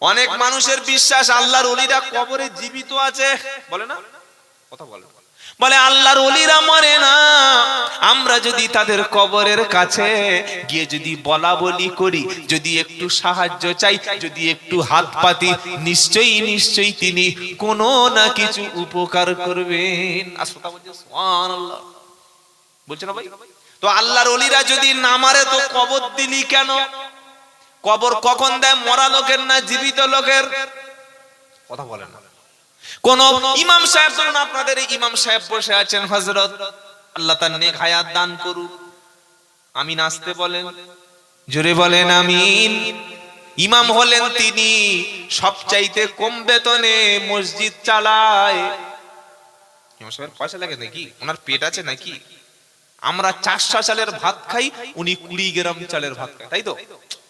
অনেক মানুষের বিশ্বাস, আল্লাহর অলিরা কবরে জীবিত আছে। বলে না? কথা বলে। বলে, আল্লাহর অলিরা মরে না। আমরা যদি তাদের কবরের কাছে গিয়ে যদি বলা বলি করি, যদি একটু সাহায্য চাই, যদি একটু হাত পাতি, নিশ্চয়ই নিশ্চয়ই তিনি কোনো না কিছু উপকার করবেন। বলছে না ভাই? তো আল্লাহর অলিরা যদি না মারে, তো কবর দিলি কেন? কবর কখন দেয়? মরা লোকের না জীবিত লোকের? কথা বলে না। কোন ইমাম সাহেব ধরুন আপনাদের ইমাম সাহেব বসে আছেন, হযরত, আল্লাহ তার নেক হায়াত দান করুক। আমিন আসতে বলেন। জোরে বলেন আমিন। ইমাম হলেন তিনি সবচাইতে কম বেতনে মসজিদ চালায়। ইমাম সাহেবের পয়সা লাগে নাকি? ওনার পেট আছে নাকি? আমরা চারশো চালের ভাত খাই, উনি কুড়ি গ্রাম চালের ভাত খাই তাই তো?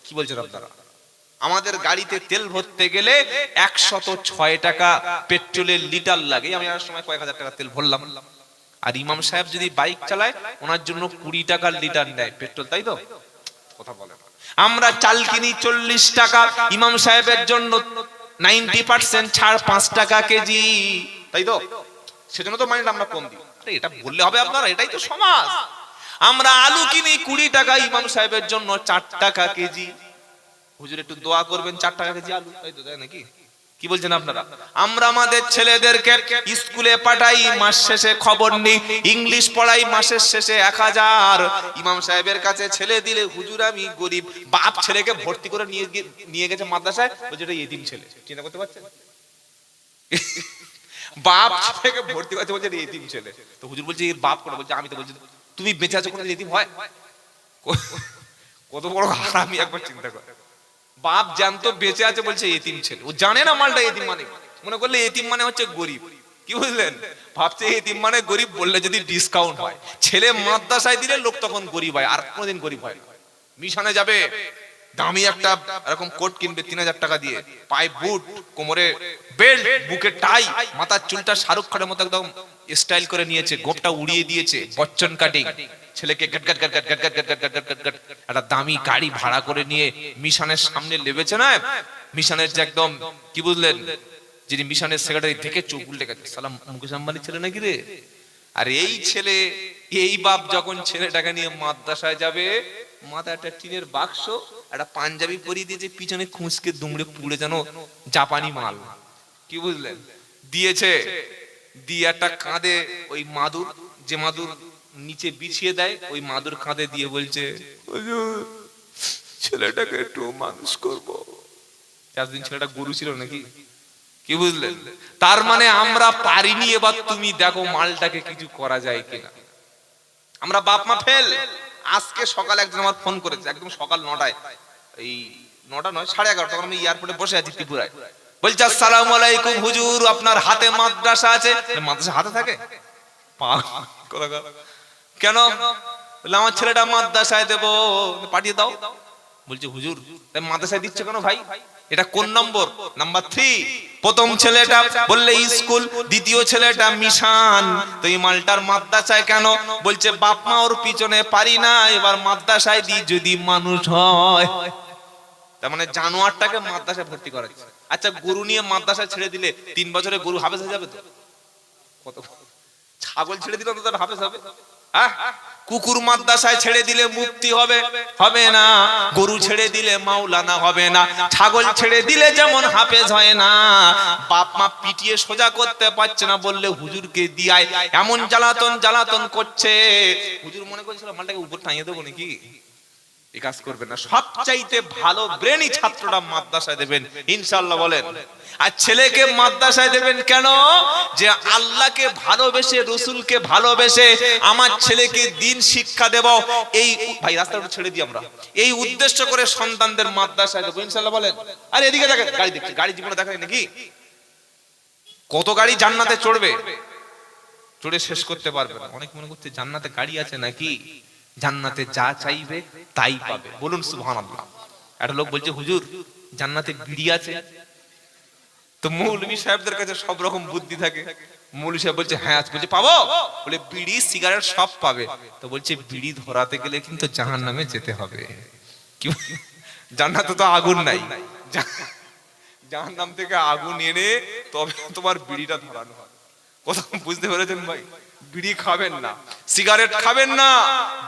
কি বলছেন আপনারা? আমাদের গাড়িতে তেল ভরতে গেলে একশত ছয় টাকা পেট্রোলের লিটার লাগে। আমি আর সময় কয়েক হাজার টাকা তেল ভরলাম। আর ইমাম সাহেব যদি বাইক চালায়, ওনার জন্য কুড়ি টাকার লিটার নেয় পেট্রোল, তাই তো? কথা বলে আমরা চাল কিনি চল্লিশ টাকা, ইমাম সাহেবের জন্য নাইনটি পার্সেন্ট ছাড় পাঁচ টাকা কেজি, তাই তো? সেজন্য তো মাইন্ড আমরা কম দিই। এটা বললে হবে আপনারা, এটাই তো সমাজ। আমরা আলু কিনি কুড়ি টাকা, ইমাম সাহেবের জন্য চার টাকা কেজি। হুজুর, একটু দোয়া করবেন, চার টাকা কেজি আলু? তাই তো, তাই নাকি? কি বলছেন আপনারা? আমরা আমাদের ছেলেদেরকে স্কুলে পাঠাই, মাস শেষে খবর নেই, ইংলিশ পড়াই, মাসের শেষে এক হাজার। ইমাম সাহেবের কাছে ছেলে দিলে, হুজুর, আমি গরিব। বাপ ছেলেকে ভর্তি করে নিয়ে নিয়ে গেছে মাদ্রাসায়। বলছে, এটা এতিম ছেলে। চিন্তা করতে পারছেন? বাপ ছেলেকে ভর্তি করতে বলছে এতিম ছেলে। তো হুজুর বলছে, এর বাপ করে বলছে, আমি তো বলছি তুমি বেঁচে আছো কোনো এতিম হয়? কত বড় হারামি, একবার চিন্তা কর। বাপ জানতো বেঁচে আছে বলছে এতিম ছেলে। ও জানে না মালটা এতিম মানে মনে করলে এতিম মানে হচ্ছে গরিব। কি বুঝলেন? ভাবছে এতিম মানে গরিব বললে যদি ডিসকাউন্ট হয়। ছেলে মাদ্রাসায় দিলে লোক তখন গরিব হয়, আর কোনোদিন গরিব হয় না। মিশনে যাবে, দামি একটা এরকম কোট কিনবে তিন হাজার টাকা দিয়ে। পায়ে বুট কোমরে বেল্ট বুকে টাই মাথার চুলটা শাহরুখ খানের মতো একদম স্টাইল করে নিয়েছে গোপটা উড়িয়ে দিয়েছে বচ্চন কাটিং ছেলেকে একটা দামি গাড়ি ভাড়া করে নিয়ে মিশনের সামনে লেবেছে না মিশনের যে একদম কি বুঝলেন যিনি মিশনের সেক্রেটারি থেকে চোখ উল্টে গেছে সালাম মুকেশ আম্বানি ছেলে নাকি রে আর এই ছেলে এই বাপ যখন ছেলেটাকে নিয়ে মাদ্রাসায় যাবে মাথা একটা টিনের বাক্স একটা পাঞ্জাবি পরিয়ে দিয়েছে পিছনে খুঁজকে দুমড়ে পুড়ে যেন জাপানি মাল কি বুঝলেন দিয়েছে দিয়ে একটা কাঁধে ওই মাদুর, যে মাদুর নিচে বিছিয়ে দেয়, ওই মাদুর কাঁধে দিয়ে বলছে ছেলেটাকে একটু মানুষ করব। চারদিন ছেলেটা গরু ছিল নাকি? কি বুঝলেন? তার মানে আমরা পারিনি এবার তুমি দেখো মালটাকে কিছু করা যায় কিনা। আমরা বাপ মা ফেল। আজকে সকালে একজন আমার ফোন করেছে, একদম সকাল নটায়। এই নটা নয়, সাড়ে এগারোটা আমি এয়ারপোর্টে বসে আছি ত্রিপুরায়। বলছে, আসসালামু আলাইকুম হুজুর, আপনার হাতে মাদ্রাসা আছে? মাদ্রাসা হাতে থাকে। কেন? আমার ছেলেটা মাদ্রাসায় দেবো। পাঠিয়ে দাও। বলছে, হুজুর মাদ্রাসায় দিচ্ছে কেন ভাই? এটা কোন নম্বর? Number three. প্রথম ছেলেটা বললে স্কুল, দ্বিতীয় ছেলেটা মিশান। তো এই মালটার মাদ্রাসায় কেন? বলছে, বাপ মা ওর পিছনে পারি না, এবার মাদ্রাসায় দি যদি মানুষ হয়। তার মানে জানোয়ারটাকে মাদ্রাসায় ভর্তি করা হচ্ছে। আচ্ছা গরু নিয়ে মাদ্রাসায় ছেড়ে দিলে তিন বছরে গরু হাফেজ হয়ে যাবে তো? কত ছাগল ছেড়ে দিলে তার হাফেজ হবে? কুকুর মাদ্রাসায় ছেড়ে দিলে মুক্তি হবে। হবে না। গরু ছেড়ে দিলে মাওলানা হবে না। ছাগল ছেড়ে দিলে যেমন হাফেজ হয় না। বাপ মা পিটিয়ে সোজা করতে পারছে না বললে হুজুরকে দিয়ায়। এমন জ্বালাতন জ্বালাতন করছে। হুজুর মনে করছিল, মালটাকে উপর টাঙিয়ে দেবো নাকি? এই কাজ করবেন না সবচাইতে ভালো ব্রেনি ছাত্রটা মাদ্রাসায় দেবেন, ইনশাআল্লাহ বলেন। আর ছেলেকে মাদ্রাসায় দেবেন কেন? যে আল্লাহকে ভালোবেসে, রসুলকে ভালোবেসে আমার ছেলেকে দিন শিক্ষা দেব, এই ভাই, রাস্তাটা ছেড়ে দিই আমরা। এই উদ্দেশ্য করে সন্তানদের মাদ্রাসায় দেবো, ইনশাআল্লাহ বলেন। আর, এদিকে দেখেন, গাড়ি দেখছি, গাড়ি জীবনে দেখায় নাকি? কত গাড়ি জান্নাতে চড়বে? চড়ে শেষ করতে পারবে অনেক মনে করছে, জান্নাতে গাড়ি আছে নাকি? জান্নাতে যা চাইবে তাই পাবে। বলুন সুবহানাল্লাহ। একটা লোক বলছে, হুজুর, জান্নাতে বিড়ি আছে? তো মৌলভী সাহেবদের কাছে সব রকম বুদ্ধি থাকে। মৌলভী সাহেব বলছে হ্যাঁ আছে বলছে, পাবো? বলে, বিড়ি, সিগারেট সব পাবে। তো বলছে, বিড়ি ধরাতে গেলে কিন্তু জাহান নামে যেতে হবে। কি জান্নাতে তো আগুন নাই। জা- জাহান্নাম থেকে আগুন এনে তবে তোমার বিড়িটা ধরানো হবে। কথা বুঝতে পেরেছেন ভাই? বিড়ি খাবেন না। সিগারেট খাবেন না।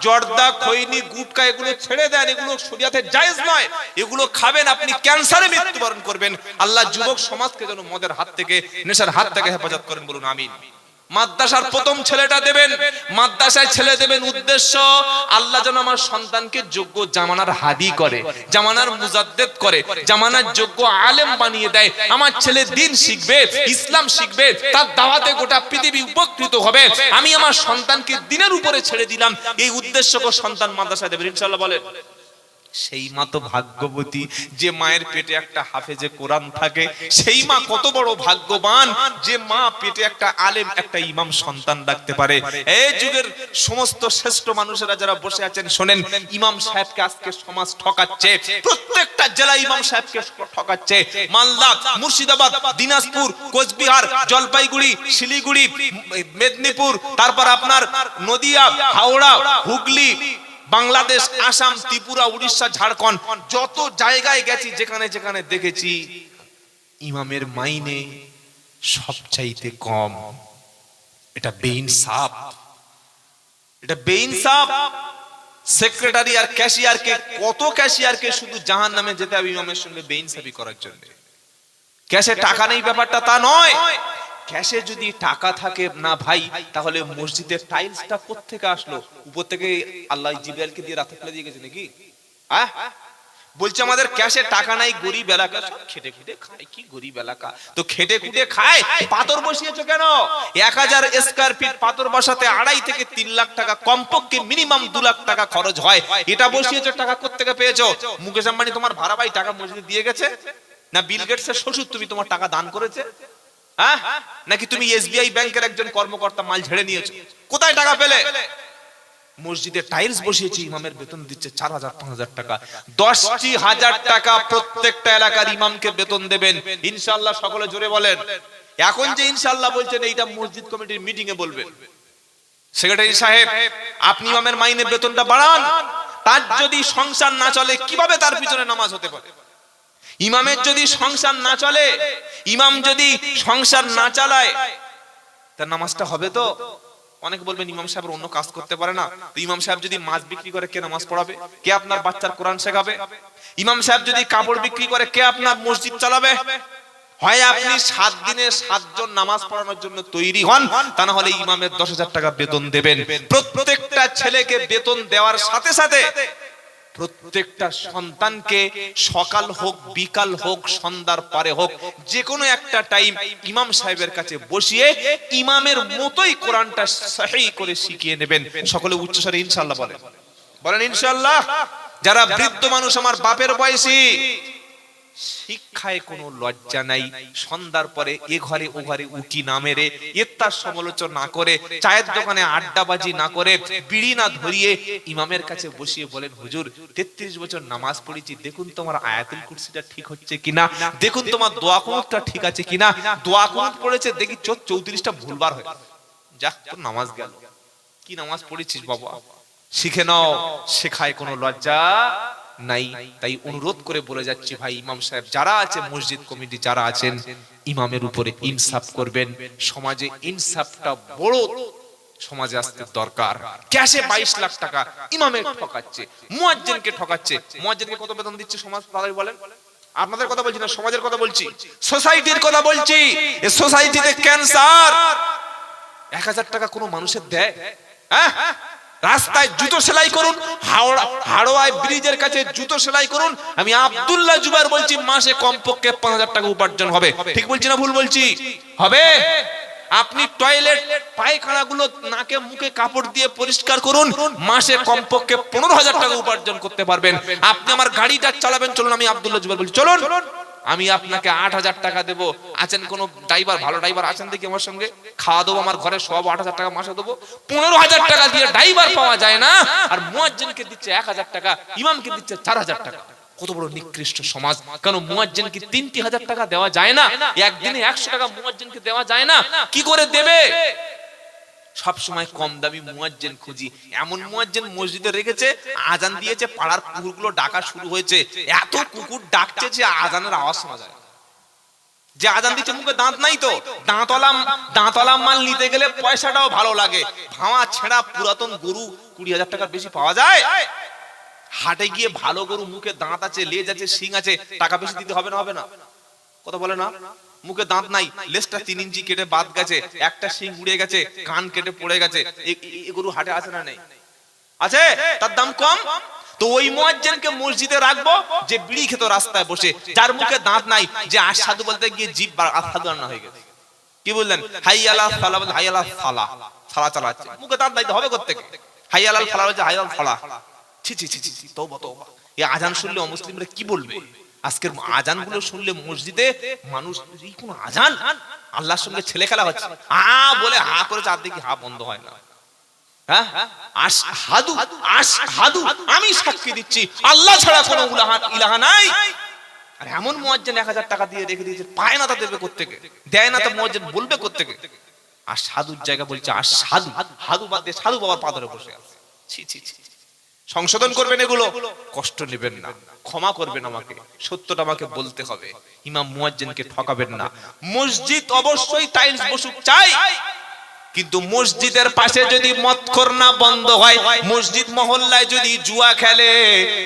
জর্দা, খৈনি, গুটকা এগুলো ছেড়ে দেন। এগুলো শরিয়াতে জায়েজ নয়। এগুলো খাবেন আপনি ক্যান্সারে মৃত্যুবরণ করবেন। আল্লাহ যুবক সমাজকে যেন মদের হাত থেকে, নেশার হাত থেকে হেফাজত করেন বলুন, আমিন। মাদ্রাসার প্রথম ছেলেটা দেবেন। মাদ্রাসায় ছেলে দেবেন উদ্দেশ্য, আল্লাহ যেন আমার সন্তানকে যোগ্য জামানার হাদি করে, জামানার মুজাদ্দেদ করে, জামানার যোগ্য আলেম বানিয়ে দেয়। আমার ছেলে দিন শিখবে, ইসলাম শিখবে, তার দাওয়াতে গোটা পৃথিবী উপকৃত হবে। আমি আমার সন্তানকে দিনের উপরে ছেড়ে দিলাম। এই উদ্দেশ্য করে সন্তান মাদ্রাসায় দেবেন, ইনশাআল্লাহ বলেন। সেই মা তো ভাগ্যবতী। যে মায়ের পেটে একটা হাফেজে কোরআন থাকে, সেই মা কত বড় ভাগ্যবান। যে মা পেটে একটা আলেম, একটা ইমাম সন্তান রাখতে পারে। এই যুগের সমস্ত শ্রেষ্ঠ মানুষেরা যারা বসে আছেন, শোনেন, ইমাম সাহেবকে আজকে সমাজ ঠকাচ্ছে। প্রত্যেকটা জেলা ইমাম সাহেবকে ঠকাচ্ছে। মালদা, মুর্শিদাবাদ, দিনাজপুর, কোচবিহার, জলপাইগুড়ি, শিলিগুড়ি মেদিনীপুর, তারপর আপনার নদিয়া, হাওড়া, হুগলি বাংলাদেশ, আসাম, ত্রিপুরা, উড়িষ্যা, ঝাড়খণ্ড, যত জায়গায় গেছি, যেখানে যেখানে দেখেছি, ইমামের মাইনে সবচাইতে কম। এটা বেইনসাফ। এটা বেইনসাফ। সেক্রেটারি আর ক্যাশিয়ারকে, কত ক্যাশিয়ারকে শুধু জাহান নামে যেতে হবে ইমামের সঙ্গে বেইনসাফি করার জন্য। ক্যাশে টাকা নেই, ব্যাপারটা তা নয়। ক্যাশে যদি টাকা থাকে, না ভাই, তাহলে মসজিদের টাইলসটা কোত্থেকে আসলো? উপর থেকে আল্লাহ জিব্রাইলকে দিয়ে রাতে ফেলে দিয়ে গেছে নাকি? হ্যাঁ বলছে আমাদের ক্যাশে টাকা নাই, গরিব এলাকা খেটে খুটে খায়, কি গরিব এলাকা? তো খেটে খুটে খায়, পাথর বসিয়েছো কেন? এক হাজার স্কোয়ার ফিট পাথর বসাতে আড়াই থেকে তিন লাখ টাকা, কমপক্ষে মিনিমাম দু লাখ টাকা খরচ হয়। এটা বসিয়েছো, টাকা কোত্থেকে পেয়েছ? মুকেশ আম্বানি, তোমার ভাড়া ভাই টাকা মসজিদে দিয়ে গেছে? না বিল গেটসের শ্বশুর, তুমি তোমার টাকা দান করেছে? হ্যাঁ? নাকি তুমি এসবিআই ব্যাংকের একজন কর্মকর্তা মাল ঝেড়ে নিয়েছো? কোথায় টাকা পেলে? মসজিদে টাইলস বসিয়েছি, ইমামের বেতন দিচ্ছে চার হাজার, পাঁচ হাজার টাকা। দশটি হাজার টাকা প্রত্যেকটা এলাকার ইমামকে বেতন দেবেন। ইনশাল্লাহ সকলে জোরে বলেন। এখন যে ইনশাল্লাহ বলছেন, এইটা মসজিদ কমিটির মিটিং এ বলবেন সেক্রেটারি সাহেব, আপনি ইমামের মাইনে বেতনটা বাড়ান। তার যদি সংসার না চলে, কীভাবে তার পিছনে নামাজ হতে পারে? ইমামের যদি সংসার না চলে, ইমাম যদি সংসার না চালায়, তার নামাজটা হবে তো? অনেক বলবেন ইমাম সাহেব অন্য কাজ করতে পারে না। তো ইমাম সাহেব যদি মাছ বিক্রি করে, কে নামাজ পড়াবে? কে আপনার বাচ্চার কোরআন শেখাবে? ইমাম সাহেব যদি কাপড় বিক্রি করে, কে আপনার মসজিদ চালাবে? হয় আপনি সাত দিনে সাতজন নামাজ পড়ানোর জন্য তৈরি হন, তা না হলে ইমামের দশ হাজার টাকা বেতন দেবেন। প্রত্যেকটা ছেলেকে বেতন দেওয়ার সাথে সাথে প্রত্যেকটা সন্তানকে সকাল হোক, বিকাল হোক, সন্ধ্যার পারে হোক যে কোনো একটা টাইম ইমাম সাহেবের কাছে বসিয়ে ইমামের মতোই কোরআনটা সাহেই করে শিখিয়ে নেবেন। সকলে উচ্চস্বরে ইনশাল্লাহ বলেন। বলেন ইনশাল্লাহ যারা বৃদ্ধ মানুষ, আমার বাপের বয়সী শিক্ষায় কোনো লজ্জা নাই। সন্ধ্যার পরে এ ঘরে ও ঘরে উকি না মেরে ইত্তার সমালোচনা না করে, চায়ের দোকানে আড্ডাবাজি না করে, বিড়ি না ধরিয়ে ইমামের কাছে বসিয়ে বলেন, হুজুর, তেত্রিশ বছর নামাজ পড়েছি, দেখুন তোমার আয়াতুল কুরসিটা ঠিক হচ্ছে কিনা? দেখুন তোমার দোয়া কুনুতটা ঠিক আছে কিনা? দোয়া কুনুত পড়েছে, দেখি চোখ চৌত্রিশটা ভুলবার হয়। যাক তোর নামাজ গেল। কি নামাজ পড়েছিস বাবা? শিখে নাও, শেখায় কোনো লজ্জা নাই, তাই অনুরোধ করে বলে যাচ্ছি ভাই, ইমাম সাহেব যারা আছে, মসজিদ কমিটি যারা আছেন, ইমামের উপরে ইনসাফ করবেন। সমাজে ইনসাফটা বড় সমাজে আসতে দরকার। ক্যাশে বাইশ লাখ টাকা ইমামের ঠকাচ্ছে, মুয়াজ্জিনকে ঠকাচ্ছে। মুয়াজ্জিনকে কত বেতন দিচ্ছে সমাজ? তাদের বলেন। আপনাদের কথা বলছি না, সমাজের কথা বলছি। সোসাইটির কথা বলছি। সোসাইটিতে ক্যান্সার এক হাজার টাকা কোনো মানুষের দেয়? হ্যাঁ? রাস্তায় জুতো সেলাই করুন হাড়োয়ায় ব্রিজের কাছে জুতো সেলাই করুন। আমি আব্দুল্লাহ জুবার বলছি মাসে কমপক্ষে পাঁচ হাজার টাকা উপার্জন হবে। ঠিক বলছি না ভুল বলছি? হবে? আপনি টয়লেট পায়খানা গুলো নাকে মুখে কাপড় দিয়ে পরিষ্কার করুন মাসে কমপক্ষে পনেরো হাজার টাকা উপার্জন করতে পারবেন। আপনি আমার গাড়িটা চালাবেন চলুন আমি আব্দুল্লাহ জুবার বলছি। চলুন। আমি আপনাকে আট হাজার টাকা দেবো। আছেন কোন ড্রাইভার ভালো ড্রাইভার আছেন দেখি আমার সঙ্গে? খাওয়া দেবো আমার ঘরে সব আট হাজার টাকা মাসে দেবো। পনেরো হাজার টাকা দিয়ে ড্রাইভার পাওয়া যায় না। আর মুয়াজ্জিনকে দিচ্ছে এক হাজার টাকা, ইমামকে দিচ্ছে চার হাজার টাকা। কত বড় নিকৃষ্ট সমাজ। কেন মুয়াজ্জিনকে তিনটি হাজার টাকা দেওয়া যায় না? একদিনে একশো টাকা মুয়াজ্জিনকে দেওয়া যায় না? কি করে দেবে? সব সময় কম দামি মুয়াজ্জিন খুঁজি। এমন মুয়াজ্জিন মসজিদে রেখেছে, আজান দিয়েছে, পাড়ার কুকুরগুলো ডাকা শুরু হয়েছে। এত কুকুর ডাকছে যে আজানের আওয়াজ শোনা যায়। যে আজান দিচ্ছে মুখে দাঁত নাই তো। দাঁতওয়ালা দাঁতওয়ালা মাল নিতে গেলে পয়সাটাও ভালো লাগে। ভাঙা ছেঁড়া পুরাতন গরু কুড়ি হাজার টাকার বেশি পাওয়া যায়। হাটে গিয়ে ভালো গরু মুখে দাঁত আছে, লেজ আছে, শিং আছে, টাকা বেশি দিতে হবে না হবে না? কথা বলে না? মুখে দাঁত নাই, লেজটা তিন ইঞ্চি কেটে বাদ গেছে, একটা শিং উড়ে গেছে, কান কেটে পড়ে গেছে গরু হাটে আছে না নেই? আছে? তার দাম কম? তো ওই মুয়াজ্জিনকে মসজিদে রাখব, যে বিড়ি খেত রাস্তায় বসে, যার মুখে দাঁত নাই, যে আসাদু বলতে গিয়ে জিভ বার আসাদু রান্না হয়ে গেছে। কি বললেন? হাই আলা সালা বলতে হাই আলা সালা সালা চালাচ্ছে। মুখে দাঁত নাই হবে কোত্থেকে? হাই আলাল ফালা বলছে হাই আল ফালা। ছি ছি ছি ছি তওবা তওবা। এই আজান শুনলে অমুসলিমরা কি বলবে? আজকের আজানগুলো শুনলে মসজিদে মানুষ এই কোন আজান? আল্লাহর সঙ্গে ছেলে খেলা হচ্ছে। আ, বলে হা করে চার দিকে হা বন্ধ হয় না। হ্যাঁ? আমি সাক্ষী দিচ্ছি। আল্লাহ ছাড়া কোনো ইলাহা নাই। আর এমন মুয়াজ্জিন 1000 টাকা দিয়ে রেখে দিয়েছে, পায় না তা দেবে কোত্থেকে? দেয় না তো মুয়াজ্জিন, বলবে কোত্থেকে? আর সাধুর জায়গা বলছে আর সাধু হাদু বাদ দিয়ে সাধু বাবার পাদরে বসে আছে। সংশোধন করবেন এগুলো। কষ্ট নেবেন না। ক্ষমা করবেন আমাকে, সত্যটা আমাকে বলতে হবে। ইমাম মুয়াজ্জিনকে ঠকাবেন না। মসজিদ অবশ্যই টাইলস বসুক, চাই। কিন্তু মসজিদের পাশে যদি মদখোর না বন্ধ হয়, মসজিদ মহল্লায় যদি জুয়া খেলে,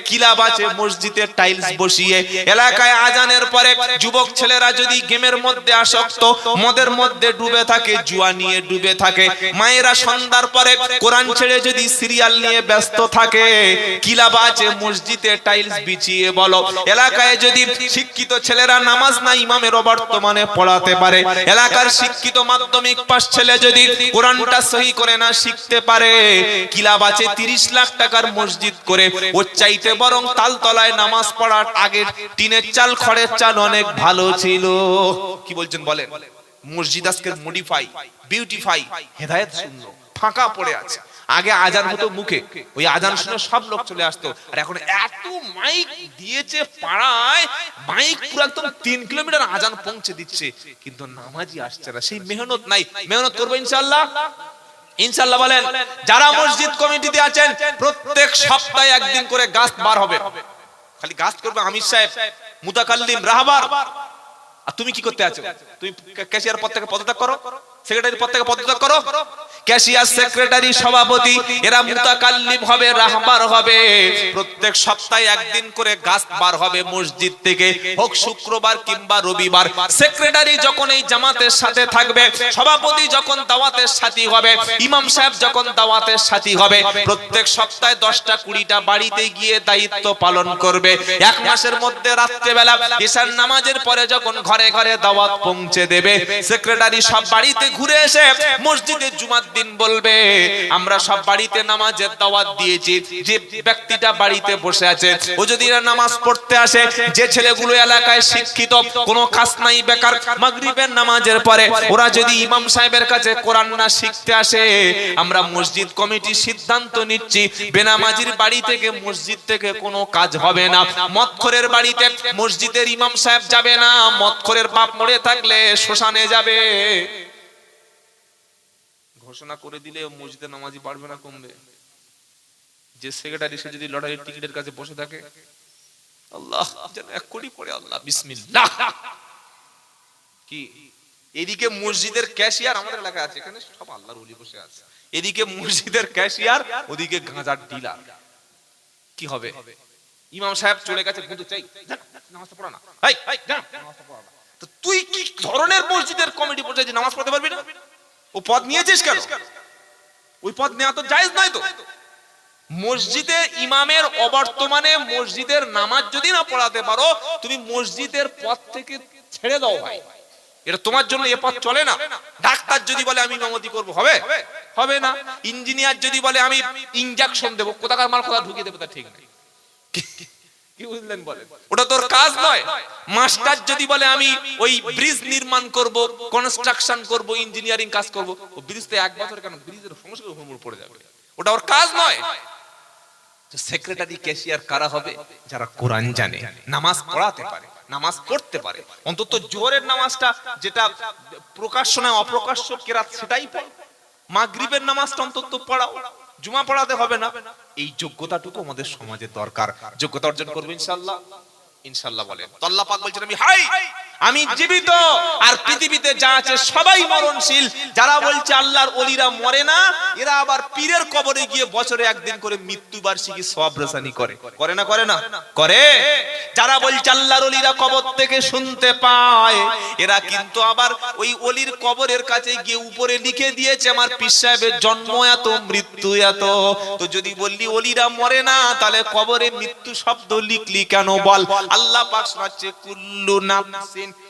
কিলাব আছে মসজিদের টাইলস বসিয়ে। এলাকায় আজানের পরে যুবক ছেলেরা যদি গেমের মধ্যে আসক্ত, মদের মধ্যে ডুবে থাকে, জুয়া নিয়ে ডুবে থাকে। মায়েরা সন্ধ্যার পরে কোরআন ছেড়ে যদি সিরিয়াল নিয়ে ব্যস্ত থাকে, কিলাব আছে মসজিদে টাইলস বিছিয়ে বলো। এলাকায় যদি শিক্ষিত ছেলেরা নামাজ না ইমামের বর্তমানে পড়াতে পারে, এলাকার শিক্ষিত মাধ্যমিক পাশ ছেলে যদি কোরআনটা সহি করে না শিখতে পারে। কিলাব আছে 30 লাখ টাকার মসজিদ করে। ওর চাইতে বরং তালতলায় নামাজ পড়ার আগে টিনের চাল, খড়ের চাল অনেক ভালো ছিল। কি বলছেন বলেন? মসজিদ আজকে মডিফাই বিউটিফাই হেদায়ত শূন্য, ফাঁকা পড়ে আছে। আগে আজান হতো মুখে। ওই আজান শুনে সব লোক চলে আসতো। আর এখন এত মাইক দিয়েছে পাড়ায় মাইক পুরো একদম তিন কিলোমিটার আজান পৌঁছে দিচ্ছে। কিন্তু নামাজি আসছে না। সেই মেহনত নাই। মেহনত করব ইনশাল্লাহ ইনশাল্লাহ বলেন যারা মসজিদ কমিটিতে আছেন প্রত্যেক সপ্তাহে একদিন করে গাছ বার হবে। খালি গাছ করবে আমির সাহেব মুতাকাল্লিম রাহবার। আর তুমি কি করতে আছো? তুমি ক্যাশিয়ার পদ থেকে পদত্যাগ করো। সেক্রেটারি পদ থেকে পদত্যাগ করো। ক্যাশিয়ার সেক্রেটারি সভাপতি, এরা মুতাকাল্লিম হবে, রাহবার হবে। প্রত্যেক সপ্তাহে একদিন করে গাছ বার হবে মসজিদ থেকে, হোক শুক্রবার কিংবা রবিবার। সেক্রেটারি যখন এই জামাতের সাথে থাকবে, সভাপতি যখন দাওয়াতের সাথী হবে, ইমাম সাহেব যখন দাওয়াতের সাথী হবে, প্রত্যেক সপ্তাহে দশটা কুড়িটা বাড়িতে গিয়ে দায়িত্ব পালন করবে। এক মাসের মধ্যে রাত্রেবেলা ঈশার নামাজের পরে যখন ঘরে ঘরে দাওয়াত পৌঁছে দেবে, সেক্রেটারি সব বাড়িতে ঘুরে এসে মসজিদে জুমার দিন বলবে, আমরা সব বাড়িতে নামাজের দাওয়াত দিয়েছি। যে ব্যক্তিটা বাড়িতে বসে আছে, ও যদি নামাজ পড়তে আসে, যে ছেলেগুলো এলাকায় শিক্ষিত, কোনো কাজ নাই বেকার, মাগরিবের নামাজের পরে ওরা যদি ইমাম সাহেবের কাছে কোরআন না শিখতে আসে, আমরা মসজিদ কমিটি সিদ্ধান্ত নিচ্ছি, বেনামাজির বাড়ি থেকে মসজিদ থেকে কোনো কাজ হবে না। মৎখরের বাড়িতে মসজিদের ইমাম সাহেব যাবে না মৎখরের বাপ মরে থাকলে শ্মশানে যাবে। ঘোষণা করে দিলে মসজিদে নামাজি বাড়বে না কমবে। যে সেক্রেটারি সে যদি লটারির টিকিটের কাছে বসে থাকে আল্লাহ যেন এক কোটি পড়ে আল্লাহ বিসমিল্লাহ। কি? এদিকে মসজিদের ক্যাশিয়ার আমাদের এলাকায় আছে এখানে সব আল্লাহর ওলি বসে আছে। এদিকে মসজিদের ক্যাশিয়ার ওদিকে গাঁজার ডিলার কি হবে? ইমাম সাহেব চলে গেছে কিন্তু চাই নামাজটা পড়া না। এই, নামাজটা পড়া না। তো তুই কি ধরনের মসজিদের কমিটি বসে যে নামাজ পড়তে পারবি না? ও পদ নিয়েছিস কেন? ওই পদ নেওয়া তো জায়েজ নয় তো। মসজিদে ইমামের অবর্তমানে মসজিদের নামাজ যদি না পড়াতে পারো, তুমি মসজিদের পথ থেকে ছেড়ে দাও ভাই। এটা তোমার জন্য এ পথ চলে না। ডাক্তার যদি বলে আমি ইমামতি করব, হবে? হবে না। ইঞ্জিনিয়ার যদি বলে আমি ইনজেকশন দেবো, কোথাকার মাল কোথা ঢুকিয়ে দেবো তা ঠিক নেই। ওটা তোর কাজ নয়। মাস্টার যদি বলে, আমি ওই ব্রিজ নির্মাণ করব কনস্ট্রাকশন করব ইঞ্জিনিয়ারিং কাজ করব, ও ব্রিজ তো এক বছর কেন? ব্রিজের পড়ে যাবে। ওটা ওর কাজ নয়। সেক্রেটারি ক্যাশিয়ার কারা হবে? যারা কোরআন জানে, নামাজ পড়াতে পারে, নামাজ পড়তে পারে। অন্তত নামাজটা যেটা প্রকাশ্য নয় অপ্রকাশ্য কেরাত, সেটাই মাগরিবের নামাজটা অন্তত পড়াও। জুমা পড়াতে হবে না। এই যোগ্যতাটুকু আমাদের সমাজে দরকার। যোগ্যতা অর্জন করব ইনশাল্লাহ। ইনশাল্লাহ বলেন। তো আল্লাহ পাক বলছেন আমি হাই! আমি জীবিত। আর পৃথিবীতে যা আছে সবাই মরণশীল। যারা বলছে আল্লাহর অলিরা মরে না, এরা আবার পীরের কবরে গিয়ে বছরে একদিন করে মৃত্যু বার্ষিকী সব রেসানি করে। করে না করে না? করে। যারা বলছে আল্লাহর অলিরা কবর থেকে শুনতে পায়, এরা কিন্তু আবার ওই অলির কবরের কাছে গিয়ে উপরে লিখে দিয়েছে, আমার পীর সাহেবের জন্ম এত, মৃত্যু এত। তো যদি বললি অলিরা মরে না, তাহলে কবরে মৃত্যু শব্দ লিখলি কেন বল? আল্লাহ পাক শোনাচ্ছে, কুল্লু নাফসিন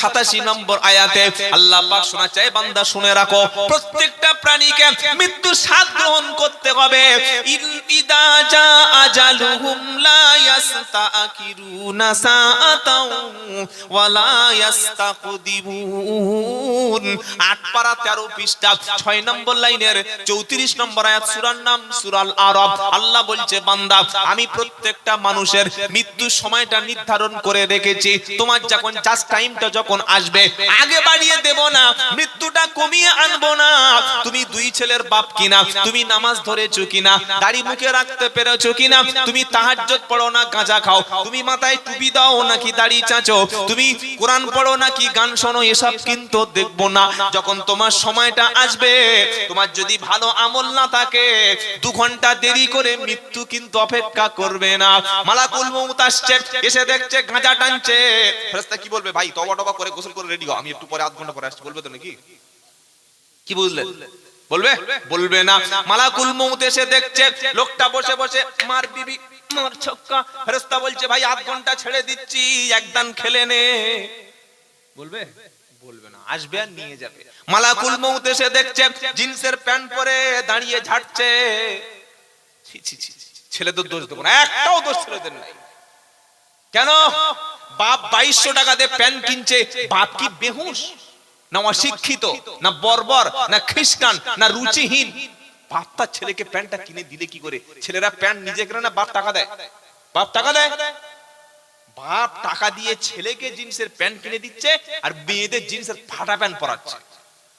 সাতাশি নম্বর আয়াতে আল্লাহ পাক শোনা চাই, বান্দা শুনে রাখো, প্রত্যেকটা প্রাণীকে মৃত্যুর স্বাদ গ্রহণ করতে হবে। ইদা জা আজালুহুম লা ইয়াস্তাকিরুনা সাআতাও ওয়া লা ইয়াস্তাকদিমুন আট পারা 13 পৃষ্ঠা 6 নম্বর লাইনের 34 নম্বর আয়াত, সূরার নাম সূরাল আরব আল্লাহ বলছে, বান্দা, আমি প্রত্যেকটা মানুষের মৃত্যুর সময়টা নির্ধারণ করে রেখেছি। তোমার যখন জাস্ট টাইমটা যখন আসবে, আগে বাড়িয়ে দেব না, মৃত্যুটা কমিয়ে আনব না। তুমি দুই ছেলের বাপ কিনা, তুমি নামাজ ধরেছো কিনা, দাড়ি মুখে রাখতে পেরেছ কিনা, তুমি তাহাজ্জুদ পড়ো না, গাঁজা খাও, তুমি মাথায় টুপি দাও নাকি দাড়ি চাচো, তুমি কোরআন পড়ো নাকি গান শোনো, এসব কিন্তু দেখব না। যখন তোমার সময়টা আসবে, তোমার যদি ভালো আমল না থাকে, দু ঘণ্টা দেরি করে মৃত্যু কিন্তু অপেক্ষা করবে না। মালাকুল মউত আসছে, এসে দেখছে গাঁজা টানছে। ফেরেশতা কি বলবে, ভাই তবা টবা করে গোসল করে রেডি হও। আমি একটু পরে আধ ঘণ্টা পরে আসছি। বলবে তো নাকি? কি বুঝলেন বলবে। বলবে? না। মালাকুল মউত এসে দেখছে লোকটা বসে বসে মার বিবি মার ছক্কা। বলছে ভাই আধ ঘণ্টা ছেড়ে দিচ্ছি একদান খেলে নে। বলবে? বলবে না। আসবে আর নিয়ে যাবে। মালাকুল মউত এসে দেখছে জিন্সের প্যান্ট পরে দাঁড়িয়ে ঝাড়ছে। ছেলেদের দোষ দেবো না। একটাও দোষ ছেলেদের নাই। কেন? বাপ বাইশশো টাকা দিয়ে প্যান্ট কিনছে। বাপ কি বেহুশ? না অশিক্ষিত, না বর্বর, না খ্রিস্টান, না রুচিহীন। বাপ তার ছেলেকে প্যান্টটা কিনে দিলে কি করে? ছেলেরা প্যান্ট নিজে কেনে না, বাপ টাকা দেয়। বাপ টাকা দেয়? বাপ টাকা দিয়ে ছেলেকে জিন্সের প্যান্ট কিনে দিচ্ছে আর মেয়েদের জিন্সের ফাটা প্যান্ট পরাচ্ছে।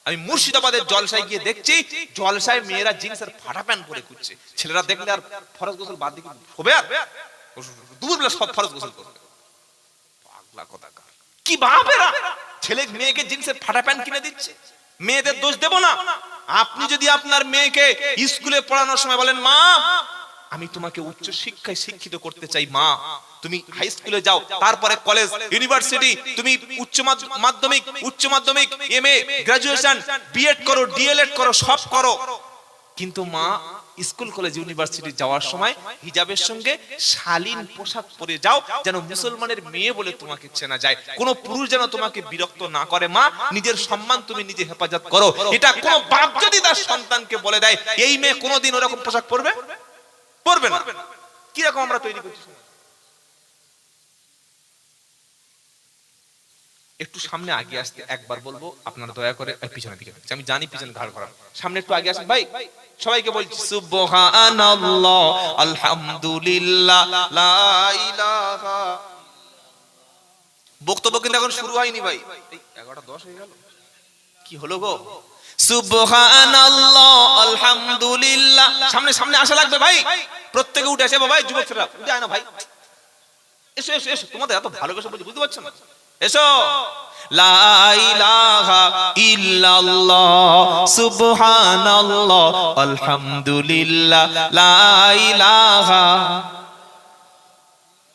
আমি মুর্শিদাবাদের জলসায় গিয়ে দেখছি, জলসায় মেয়েরা জিন্সের ফাটা প্যান্ট পরে ঘুরছে। ছেলেরা দেখলে আর ফরজ গোসল বাদ দিকে হবে আর? দুপুর বেলা সব ফরজ গোসল করবে। পাগলা কোথাকার। কি বাপেরা ছেলে মেয়েকে জিন্সের ফাটা প্যান্ট কিনে দিচ্ছে। মেয়েদের দোষ দেব না। আপনি যদি আপনার মেয়েকে স্কুলে পড়ানোর সময় বলেন, মা, আমি তোমাকে উচ্চ শিক্ষায় শিক্ষিত করতে চাই, মা। তুমি হাই স্কুলে যাও, তারপরে কলেজ ইউনিভার্সিটি তুমি উচ্চ মাধ্যমিক উচ্চ মাধ্যমিক এমএ গ্রাজুয়েশন বিএড করো ডিএলএড করো, সব করো। কিন্তু মা স্কুল কলেজ, ইউনিভার্সিটি যাওয়ার সময় হিজাবের সঙ্গে শালীন পোশাক পরে যাও, যেন মুসলমানের মেয়ে বলে তোমাকে চেনা যায়। কোন পুরুষ যেন তোমাকে বিরক্ত না করে, মা, নিজের সম্মান তুমি নিজে হেফাজত করো। এটা কোন বাপ যদি তার সন্তানকে বলে দেয়, এই মেয়ে কোনোদিন ওরকম পোশাক পরবে? পরবে না। কি রকম আমরা তৈরি করছি? একটু সামনে আগে আসতে একবার বলব, আপনারা দয়া করে পিছনের দিকে আমি জানি পিছনে ঘাড় করার সামনে একটু আগে আসেন। ভাই, সবাইকে বলছি, সুবহানাল্লাহ, আলহামদুলিল্লাহ বক্তব্য কিন্তু এখন শুরু হয়নি ভাই। 11টা 10 হয়ে গেল। কি হলো গো? সুবহানাল্লাহ, আলহামদুলিল্লাহ। সামনে সামনে আসা লাগবে ভাই। প্রত্যেকে উঠে আসে ভাই, যুবক ছেলেরা। উঠে আয় না ভাই। এসো এসো এসো। তোমাদের এত ভালোবাসা বলছি, বুঝতে পারছ না? এসো।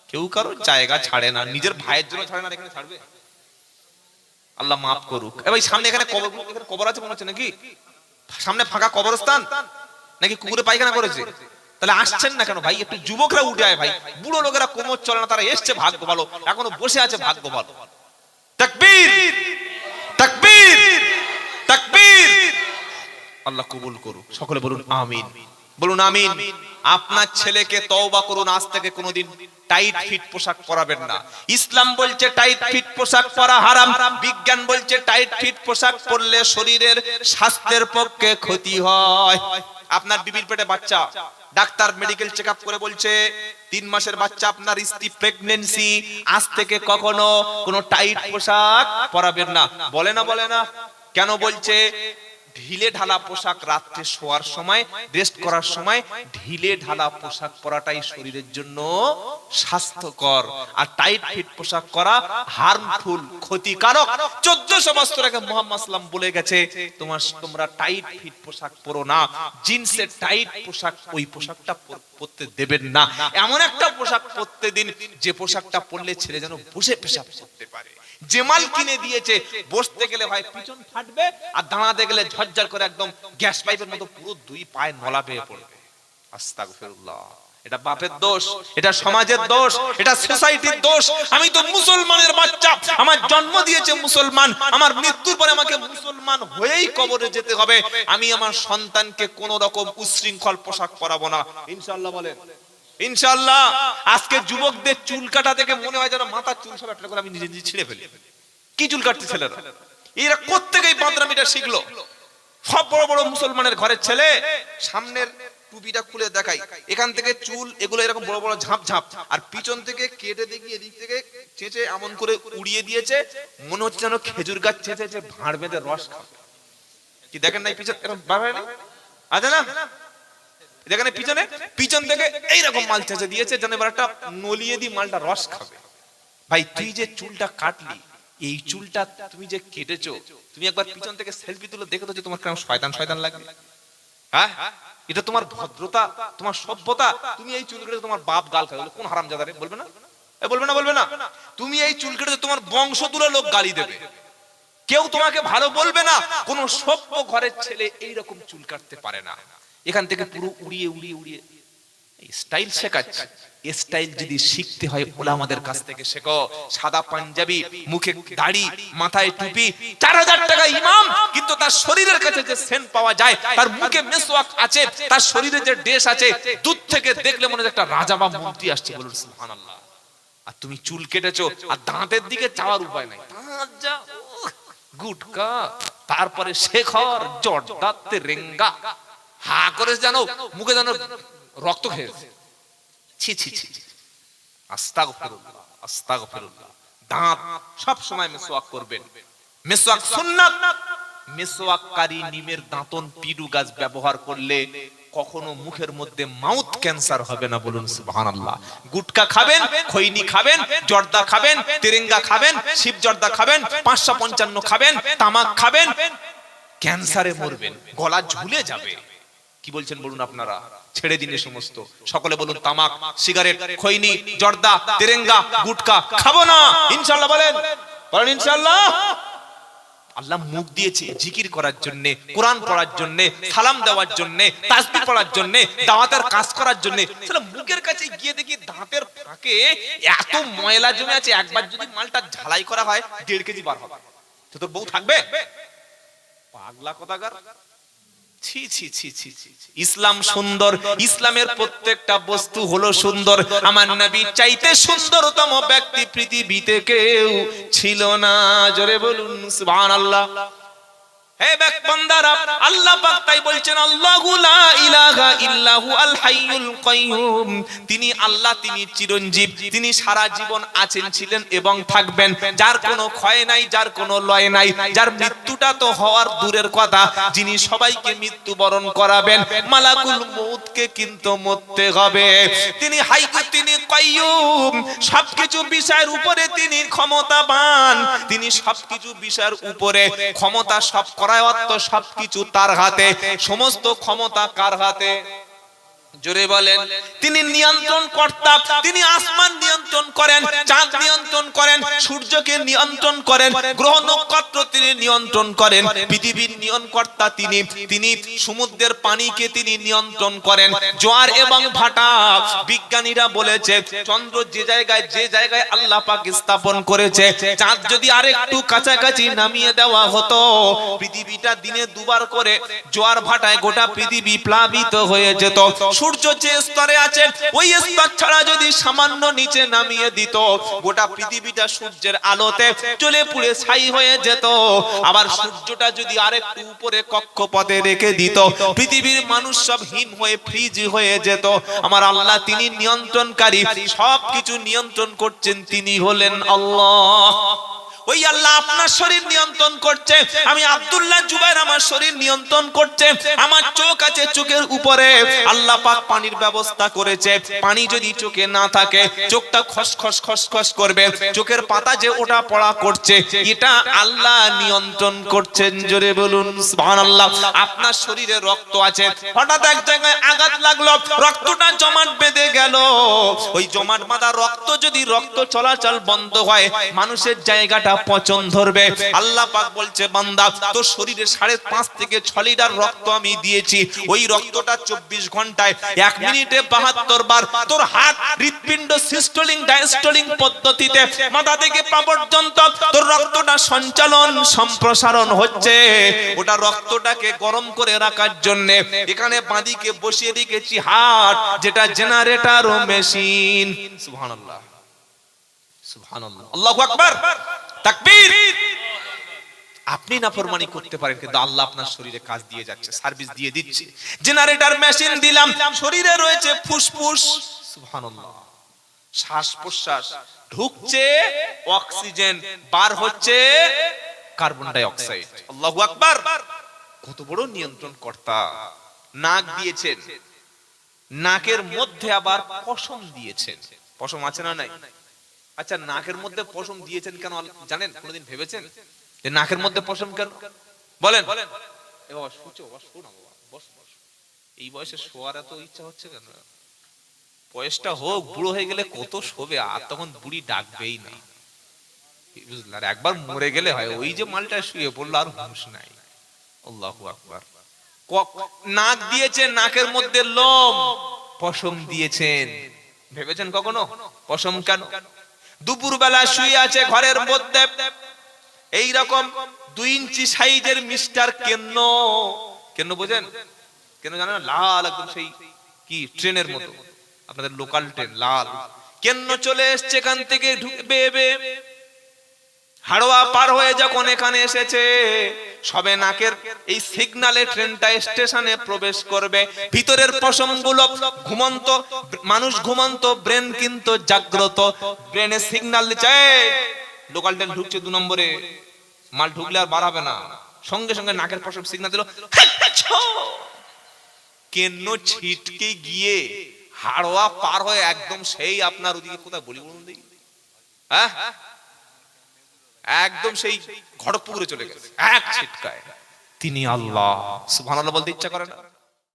কেউ কারও জায়গা ছাড়ে না, নিজের ভাইয়ের জন্য ছাড়ে না এখানে ছাড়বে? আল্লাহ মাফ করুক। সামনে এখানে কবর আছে মনে হচ্ছে নাকি? সামনে ফাঁকা কবরস্থান? নাকি কুকুরে পায়খানা করেছে? তাহলে আসছেন না কেন ভাই? একটু যুবকরা উঠে আয় ভাই। বুড়ো লোকেরা কোমর চলে না, তারা এসছে, ভাগ্য ভালো। এখনও বসে আছে, ভাগ্য ভালো। তাকবীর তাকবীর তাকবীর। আল্লাহ কবুল করুক। সকলে বলুন আমিন। বলুন আমিন। আপনার ছেলেকে তওবা করুন, আজ থেকে কোনোদিন টাইট ফিট পোশাক পরাবেন না। ইসলাম বলছে টাইট ফিট পোশাক পরা হারাম। বিজ্ঞান বলছে টাইট ফিট পোশাক পরলে শরীরের স্বাস্থ্যের পক্ষে ক্ষতি হয়। আপনার বিবির পেটে বাচ্চা। ডাক্তার মেডিকেল চেক করে বলছে, তিন মাসের বাচ্চা আপনার স্ত্রী প্রেগনেন্সি আজ থেকে কখনো কোনো টাইট পোশাক পরাবেন না। বলে না বলে না। কেন বলছে? ঢিলে ঢালা পোশাক রাত্রে শোয়ার সময় রেস্ট করার সময়, ঢিলে ঢালা পোশাক পরাটাই শরীরের জন্য স্বাস্থ্যকর। আর টাইট ফিট পোশাক করা হার্মফুল ক্ষতিকারক চোদ্দশো বছর আগে মোহাম্মদ সাল্লাম বলে গেছে, তোমার, তোমরা টাইট ফিট পোশাক পরো না, জিন্সের টাইট পোশাক ওই পোশাকটা পরতে দেবেন না। এমন একটা পোশাক পরতে দিন যে পোশাকটা পরলে ছেলে যেন বসে পেশাব করতে পারে। যে মাল কিনে দিয়েছে, বসতে গেলে ভাই পিছন ফাটবে আর দাঁড়াতে গেলে ঝরঝর করে একদম গ্যাস পাইপের মতো পুরো দুই পায়ে নলা পেয়ে পড়বে। আস্তাগফিরুল্লাহ। এটা বাপের দোষ, এটা সমাজের দোষ, এটা সোসাইটির দোষ। আমি তো মুসলমানের বাচ্চা, আমার জন্ম দিয়েছে মুসলমান, আমার মৃত্যুর পরে আমাকে মুসলমান হয়েই কবরে যেতে হবে। আমি আমার সন্তানকে কোন রকম উচ্ছৃঙ্খল পোশাক পরাবো না। ইনশাআল্লাহ বলেন। ইনশাআল্লাহ, আজকে যুবকদের চুল কাটা থেকে মনে হয় যেন মাথার চুল সব একটা করে আমি নিজে নিজে ছিঁড়ে ফেলি। কি চুল কাটছে ছেলেরা? এরা কোত্থেকে বান্দরামিটা শিখলো? সব বড় বড় মুসলমানের ঘরের ছেলে, সামনের টুপিটা খুলে দেখাই। এখান থেকে চুল, এগুলো এরকম বড় বড় ঝাঁপ ঝাঁপ। আর পিছন থেকে কেটে দেখিয়ে এদিক থেকে চেঁচে এমন করে উড়িয়ে দিয়েছে, মনে হচ্ছে যেন খেজুর গাছ চেঁচেছে, ভাঁড় বেঁধে রস খাবে। কি দেখেন নাই পিছন? এরকম বাবা আছে না? এই পিছনে পিছন থেকে এইরকম মাল চেঁচে দিয়েছে, যেন এবার একটা নলিয়ে দিয়ে মালটা রস খাবে। ভাই, তুই যে চুলটা কাটলি, এই চুলটা তুমি যে কেটেছো, তুমি একবার পিছন থেকে সেলফি তুলে দেখে তো যে তোমার কেমন শয়তান শয়তান লাগে হ্যাঁ? এটা তোমার ভদ্রতা, তোমার সভ্যতা, তুমি এই চুল কেটে তোমার বাপ গাল খাবে। কোন হারাম জাদারে বলবে না? এ, বলবে না বলবে না। তুমি এই চুল কেটে তোমার বংশ তুলে লোক গালি দেবে। কেউ তোমাকে ভালো বলবে না, কোন সভ্য ঘরের ছেলে এই রকম চুল কাটতে পারে না। এখান থেকে পুরো উড়িয়ে উড়িয়ে উড়িয়ে। স্টাইল শেখাচ্ছে। স্টাইল যদি শিখতে হয় কাছ থেকে শেখো। সাদা পাঞ্জাবি, মুখে দাড়ি, মাথায় টুপি, চার হাজার টাকা ইমাম, কিন্তু তার শরীরের কাছে যে সেন্ট পাওয়া যায়, তার মুখে মেসওয়াক আছে, তার শরীরে যে ড্রেস আছে, দূর থেকে দেখলে মনে হয় একটা রাজা বা মন্ত্রী আসছে বলুন আর তুমি চুল কেটেছো, আর দাঁতের দিকে চাওয়ার উপায় নাই। গুটকা। তারপরে শেখর, জর্দাতে রেঙ্গা। হা করে জানো মুখে জানো রক্ত খেয়েছে ছি ছি ছি। আস্তাগফিরুল্লাহ আস্তাগফিরুল্লাহ। দাঁত সব সময় মেসওয়াক করবেন। মেসওয়াক সুন্নাত মেসওয়াককারী নিমের দাঁতন পিডু গাছ ব্যবহার করলে কখনো মুখের মধ্যে মাউথ ক্যান্সার হবে না বলুন, সুবহানাল্লাহ। গুটকা খাবেন, খৈনি খাবেন, জর্দা খাবেন, তেরেঙ্গা খাবেন শিব জর্দা খাবেন, পাঁচশো পঞ্চান্ন খাবেন, তামাক খাবেন, ক্যান্সারে মরবেন, গলা ঝুলে যাবে। কি বলছেন বলুন আপনারা? ছেড়ে দিন সমস্ত। সকলে বলুন, তামাক, সিগারেট, খৈনি, জর্দা, তেরেঙ্গা, গুটকা, খাব না। ইনশাআল্লাহ বলেন। বলেন ইনশাআল্লাহ। আল্লাহ মুখ দিয়েছে জিকির করার জন্য, কোরআন পড়ার জন্য, সালাম দেওয়ার জন্য, তাসবিহ পড়ার জন্য, দাওয়াতের কাজ করার জন্য। তাহলে মুখের কাছে গিয়ে দেখি দাঁতের ফাঁকে এত ময়লা জমে আছে, একবার যদি মালটা ঝালাই করা হয়, দেড় কেজি বার হবে। তো তোর বউ থাকবে? পাগলা কথাকার। ছি ছি। ইসলাম সুন্দর, ইসলামের প্রত্যেকটা বস্তু হলো সুন্দর। আমার নবী চাইতে সুন্দরতম ব্যক্তি পৃথিবীতে কেউ ছিল না। জোরে বলুন, সুবহানাল্লাহ। তিনি আল্লাহ, তিনি চিরঞ্জীব, তিনি সারা জীবন আছেন, ছিলেন এবং থাকবেন। যার কোনো ক্ষয় নাই, যার কোনো লয় নাই, যার মৃত্যুটা তো হওয়ার দূরের কথা, যিনি সবাইকে করাবেন, মালাকুল কিন্তু মরতে হবে। তিনি তিনি সবকিছু বিষয়ের উপরে তিনি ক্ষমতাবান। তিনি সবকিছু বিষয়ের উপরে ক্ষমতা সব করায়ত্ত সবকিছু তার হাতে সমস্ত ক্ষমতা কার হাতে? জোরে বলেন, তিনি নিয়ন্ত্রণ কর্তা, তিনি আসমান নিয়ন্ত্রণ করেন, চাঁদ নিয়ন্ত্রণ করেন, সূর্যকে নিয়ন্ত্রণ করেন, গ্রহ নক্ষত্র তিনি নিয়ন্ত্রণ করেন, পৃথিবীর নিয়ন্ত্রণকর্তা তিনি তিনি সমুদ্রের পানিকে তিনি নিয়ন্ত্রণ করেন, জোয়ার এবং ভাটা। বিজ্ঞানীরা বলেছে, চন্দ্র যে জায়গায় যে জায়গায় আল্লাহ পাক স্থাপন করেছে, চাঁদ যদি আরেকটু কাছাকাছি নামিয়ে দেওয়া হতো, পৃথিবীটা দিনে দুবার করে জোয়ার ভাটায় গোটা পৃথিবী প্লাবিত হয়ে যেত। সূর্য যে স্তরে আছে, ওই স্তর ছাড়া যদি সামান্য নিচে নামিয়ে দিত, গোটা পৃথিবীটা সূর্যের আলোতে চলে পুড়ে ছাই হয়ে যেত। আবার সূর্যটা যদি আরেকটু উপরে কক্ষপথে রেখে দিত, পৃথিবীর মানুষ সব হিম হয়ে ফ্রিজ হয়ে যেত। আমার আল্লাহ তিনি নিয়ন্ত্রণকারী সব কিছু নিয়ন্ত্রণ করছেন, তিনি হলেন আল্লাহ। ওই আল্লাহ আপনার শরীর নিয়ন্ত্রণ করছে। আমি আব্দুল্লাহ জুবাইর আমার শরীর নিয়ন্ত্রণ করছে। আমার চোখ আছে চোখের উপরে। আল্লাহ পাক পানির ব্যবস্থা করেছে। পানি যদি চোখে না থাকে, চোখটা খসখস খসখস করবে। চোখের পাতা যে ওটা পড়া করছে, এটা আল্লাহ নিয়ন্ত্রণ করছেন। জোরে বলুন, সুবহানাল্লাহ। আপনার শরীরে রক্ত আছে। হঠাৎ এক জায়গায় আঘাত লাগল, রক্তটা জমাট বেঁধে গেল। ওই জমাট বাঁধা রক্ত যদি রক্ত চলাচল বন্ধ হয়, মানুষের জায়গাটা পচন ধরবে আল্লাহ পাক বলছে, বান্দা, তোর শরীরে সাড়ে পাঁচ থেকে ছ লিটার রক্ত আমি দিয়েছি। ওই রক্তটা চব্বিশ ঘন্টায়, এক মিনিটে বাহাত্তর বার। তোর হাত হৃৎপিণ্ড সিস্টোলিং ডায়াস্টোলিং পদ্ধতিতে মাথা থেকে পা পর্যন্ত তোর রক্তটা সঞ্চালন, সম্প্রসারণ হচ্ছে। ওটা রক্তটাকে গরম করে রাখার জন্য এখানে বাঁদিকে বসিয়ে রেখেছি হাট যেটা জেনারেটর ও মেশিন সুবহানাল্লাহ। সুবহানাল্লাহ। আল্লাহু আকবার। তাকবীর। আপনি নাফরমানি করতে পারেন, কিন্তু আল্লাহ আপনার শরীরে কাজ দিয়ে যাচ্ছে, সার্ভিস দিয়ে দিচ্ছে। জেনারেটর মেশিন দিলাম, শরীরে রয়েছে ফুসফুস। সুবহানাল্লাহ। শ্বাস প্রশ্বাস ঢুকছে, অক্সিজেন বার হচ্ছে, কার্বন ডাই অক্সাইড আল্লাহু আকবার। কত বড় নিয়ন্ত্রণ কর্তা নাক দিয়েছেন। নাকের মধ্যে আবার পশম দিয়েছেন। পশম আছে না নাই? আচ্ছা নাকের মধ্যে পশম দিয়েছেন কেন? জানেন? কোনোদিন ভেবেছেন? যে নাকের মধ্যে পশম কেন? বলেন। এ বাবা শুচো বাবা বস বস। এই বয়সে শোয়ার এত ইচ্ছা হচ্ছে কেন? বয়সটা হোক, বুড়ো হয়ে গেলে কত শোবে, আর তখন বুড়ি ডাকবেই না। একবার মরে গেলে হয়, ওই যে মালটা শুয়ে পড়ল, আর হুঁশ নাই। আকবার। নাক দিয়েছে, নাকের মধ্যে লোম, পশম দিয়েছেন। ভেবেছেন কখনো? পশম কেন? দুপুর বেলা শুয়ে আছে ঘরের মধ্যে। এই রকম দুই ইঞ্চি সাইজের মিস্টার কেন্ন। কেন বোঝেন? কেন জানেন লাল একদম সেই কি ট্রেনের মতো। আপনাদের লোকাল ট্রেন লাল। কেন্ন চলে এসছে এখান থেকে, ঢুকে বেয়ে বেয়ে। হাড়োয়া পার হয়ে যখন এখানে এসেছে সবে নাকের এই সিগনালে ট্রেনটা স্টেশনে প্রবেশ করবে। ভিতরের পশমগুলো ঘুমন্ত মানুষ ঘুমন্ত ব্রেন কিন্তু জাগ্রত। ব্রেনে সিগন্যাল দিচ্ছে "এই, লোকাল ট্রেন ঢুকছে দু নম্বরে। মাল ঢুকলে আর বাড়াবে না। সঙ্গে সঙ্গে নাকের পশম সিগনাল দিল কেন ছিটকে গিয়ে হাড়োয়া পার হয়ে একদম সেই আপনার ওদিকে কোথায় বলি বলুন দেখি। হ্যাঁ? একদম সেই ঘটকপুকুরে চলে গেছে এক ছিটকায়। তিনি আল্লাহ সুবহানাল্লাহ বলতে ইচ্ছা করে না।